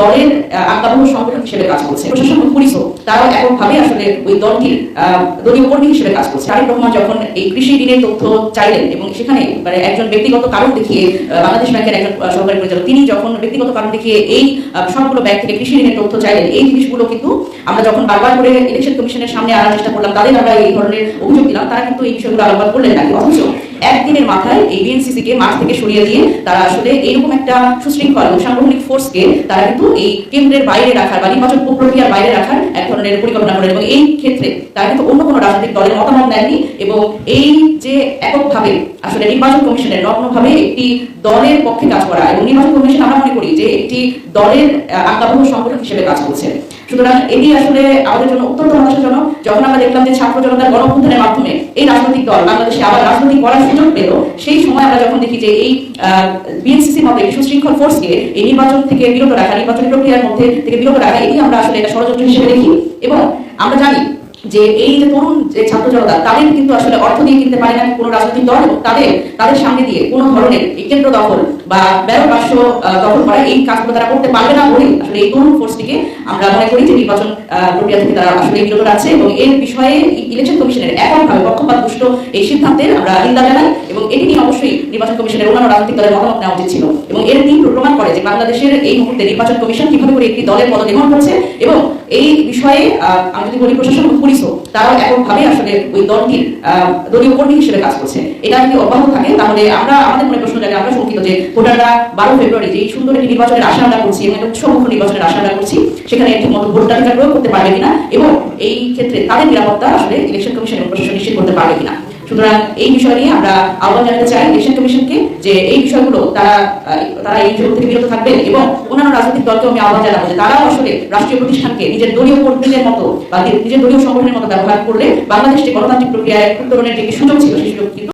দলের আজ্ঞাবহ সংগঠন হিসেবে কাজ করছে। প্রশাসন ও পুলিশও তারাও এককভাবে আসলে ওই দলটির দলীয় কর্মী হিসেবে কাজ করছে। তারেক রহমান যখন এই কৃষি ঋণের তথ্য চাইলেন এবং সেখানে মানে একজন ব্যক্তিগত কারণ দেখিয়ে বাংলাদেশ ব্যাংকের একজন সহকারী পরিচালক, তিনি যখন ব্যক্তিগত কারণ দেখিয়ে এই সবগুলো ব্যাংক থেকে কৃষি ঋণের তথ্য চাইলেন, এই জিনিসগুলো কিন্তু আমরা যখন বারবার করে ইলেকশন কমিশনের সামনে আনার চেষ্টা করলাম, তাদের আমরা এই ধরনের অভিযোগ দিলাম, তারা কিন্তু এই বিষয়গুলো আলোচনা করলেন না। অথচ একদিনের মাথায় এই বিএনসিসি কে মাঠ থেকে সরিয়ে দিয়ে তারা আসলে এইরকম একটা সুশৃঙ্খল ও সাংগঠনিক ফোর্সকে তারা কিন্তু এই কেন্দ্রের বাইরে রাখার বা নির্বাচন প্রক্রিয়ার বাইরে রাখার এক ধরনের পরিকল্পনা করেন এবং এই ক্ষেত্রে তারা কিন্তু অন্য কোনো রাজনৈতিক দলের মতামত নেননি এবং এই যে এককভাবে আসলে নির্বাচন কমিশনের নগ্নভাবে একটি দলের পক্ষে কাজ করা এবং নির্বাচন কমিশন আমরা মনে করি যে একটি দলের আজ্ঞাবহ সংগঠন হিসেবে কাজ করছে। সুতরাং এটি আসলে আমাদের জন্য অত্যন্ত হতাশাজনক যখন আমরা দেখলাম যে ছাত্র জনতার গণঅভ্যুত্থানের মাধ্যমে এই রাজনৈতিক দল বাংলাদেশে আবার রাজনৈতিক করার সুযোগ পেল, সেই সময় আমরা যখন দেখি যে এই বিএনসিসির মতো একটি সুশৃঙ্খল ফোর্সকে এই নির্বাচন থেকে বিরত রাখা, নির্বাচনী প্রক্রিয়ার মধ্যে থেকে বিরত রাখা, এটি আমরা আসলে এটা ষড়যন্ত্র হিসেবে দেখি। এবং আমরা জানি যে এই যে তরুণ যে ছাত্র জনতা, তাদের কিন্তু আসলে অর্থ দিয়ে কিনতে পারে না কোনো রাজনৈতিক দল এবং তাদের তাদের সামনে দিয়ে কোনো ধরনের কেন্দ্র দখল বা ব্যারো বাক্স দখল করা এই কাজগুলো তারা করতে পারবে না বলেই আসলে এই তরুণ ফোর্সটিকে আমরা মনে করি যে নির্বাচন প্রক্রিয়া থেকে তারা আসলে বিরত রাখছে এবং এর বিষয়ে ইলেকশন কমিশনের এককভাবে পক্ষপাত দুষ্ট এই সিদ্ধান্তের আমরা নিন্দা জানাই এবং এটি নিয়ে অবশ্যই নির্বাচন কমিশনের অন্যান্য রাজনৈতিক দলের মতামত নেওয়া উচিত ছিল এবং এর তীব্র প্রমাণ করে যে বাংলাদেশের এই মুহূর্তে নির্বাচন কমিশন কীভাবে করে একটি দলের পদ নির্মাণ করছে এবং বিষয়ে আমি যদি বলি প্রশাসন পুলিশও, তারাও আসলে ওই দলটির দলীয় কর্মী হিসেবে কাজ করছে। এটা যদি অব্যাহত থাকে, তাহলে আমরা, আমাদের মনে প্রশ্ন আমরা শঙ্কিত যে ভোটাররা বারো ফেব্রুয়ারি যে সুন্দর একটি নির্বাচনের আশা আমরা করছি এবং একটা নির্বাচনের আশা আমরা করছি, সেখানে একটি মতো ভোটাধিকার প্রয়োগ করতে পারবে কিনা এবং এই ক্ষেত্রে তাদের নিরাপত্তা আসলে ইলেকশন কমিশন এবং প্রশাসন নিশ্চিত করতে পারবে কিনা। সুতরাং এই বিষয় নিয়ে আমরা আহ্বান জানাতে চাই ইলেকশন কমিশনকে যে এই বিষয়গুলো তারা তারা এই বিষয় থেকে বিরত থাকবেন এবং অন্যান্য রাজনৈতিক দলকে আমি আহ্বান জানাব যে তারাও আসলে রাষ্ট্রীয় প্রতিষ্ঠানকে নিজের দলীয় কর্মীদের মতো বা নিজের দলীয় সংগঠনের মতো ব্যবহার করলে বাংলাদেশ যে গণতান্ত্রিক প্রক্রিয়ায় উত্তরণের যে সুযোগ ছিল সেই সুযোগ কিন্তু